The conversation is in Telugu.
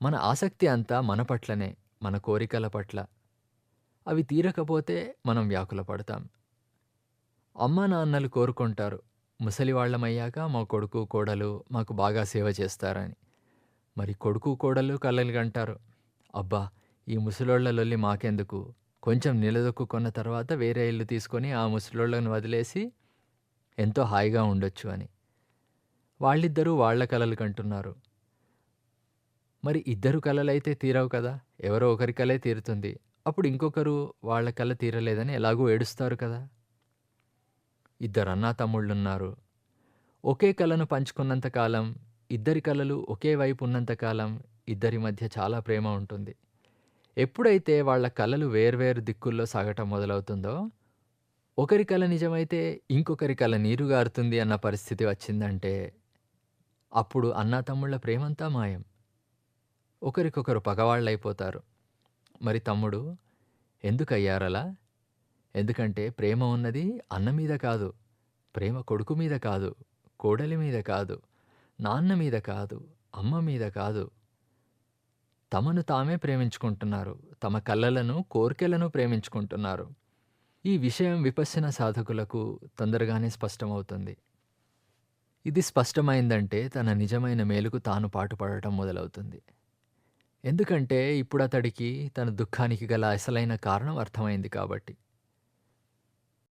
మన ఆసక్తి అంతా మన పట్లనే, మన కోరికల పట్ల. అవి తీరకపోతే మనం వ్యాకుల పడతాం. అమ్మానాన్నలు కోరుకుంటారు. ముసలివాళ్ళమయ్యాక మా కొడుకు, కోడలు మాకు బాగా సేవ చేస్తారని. మరి కొడుకు, కోడలు కలలుగంటారు. అబ్బా! ఈ ముసలోళ్ళ లొల్లి మాకెందుకు? కొంచెం నిలదొక్కుకున్న తర్వాత వేరే ఇల్లు తీసుకొని ఆ ముసలోళ్ళను వదిలేసి ఎంతో హాయిగా ఉండొచ్చు అని. వాళ్ళిద్దరూ వాళ్ళ కలలు కంటున్నారు. మరి ఇద్దరు కలలైతే తీరవు కదా! ఎవరో ఒకరి కలే తీరుతుంది. అప్పుడు ఇంకొకరు వాళ్ళ కళ తీరలేదని ఎలాగూ ఏడుస్తారు కదా! ఇద్దరు అన్నా తమ్ముళ్ళున్నారు ఒకే కళను పంచుకున్నంతకాలం ఇద్దరి కళలు ఒకే వైపు ఉన్నంత కాలం ఇద్దరి మధ్య చాలా ప్రేమ ఉంటుంది. ఎప్పుడైతే వాళ్ళ కళలు వేర్వేరు దిక్కుల్లో సాగటం మొదలవుతుందో, ఒకరి కల నిజమైతే ఇంకొకరి కల నీరుగారుతుంది అన్న పరిస్థితి వచ్చిందంటే, అప్పుడు అన్నా తమ్ముళ్ళ ప్రేమంతా మాయం. ఒకరికొకరు పగవాళ్ళైపోతారు. మరి తమ్ముడు ఎందుకయ్యారలా? ఎందుకంటే ప్రేమ ఉన్నది అన్న మీద కాదు, ప్రేమ కొడుకు మీద కాదు, కోడలి మీద కాదు, నాన్న మీద కాదు, అమ్మ మీద కాదు. తమను తామే ప్రేమించుకుంటున్నారు. తమ కళ్ళలను కోరికలను ప్రేమించుకుంటున్నారు. ఈ విషయం విపశ్యన సాధకులకు తొందరగానే స్పష్టమవుతుంది. ఇది స్పష్టమైందంటే తన నిజమైన మేలుకు తాను పాటుపడటం మొదలవుతుంది. ఎందుకంటే ఇప్పుడతడికి తన దుఃఖానికి గల అసలైన కారణం అర్థమైంది కాబట్టి.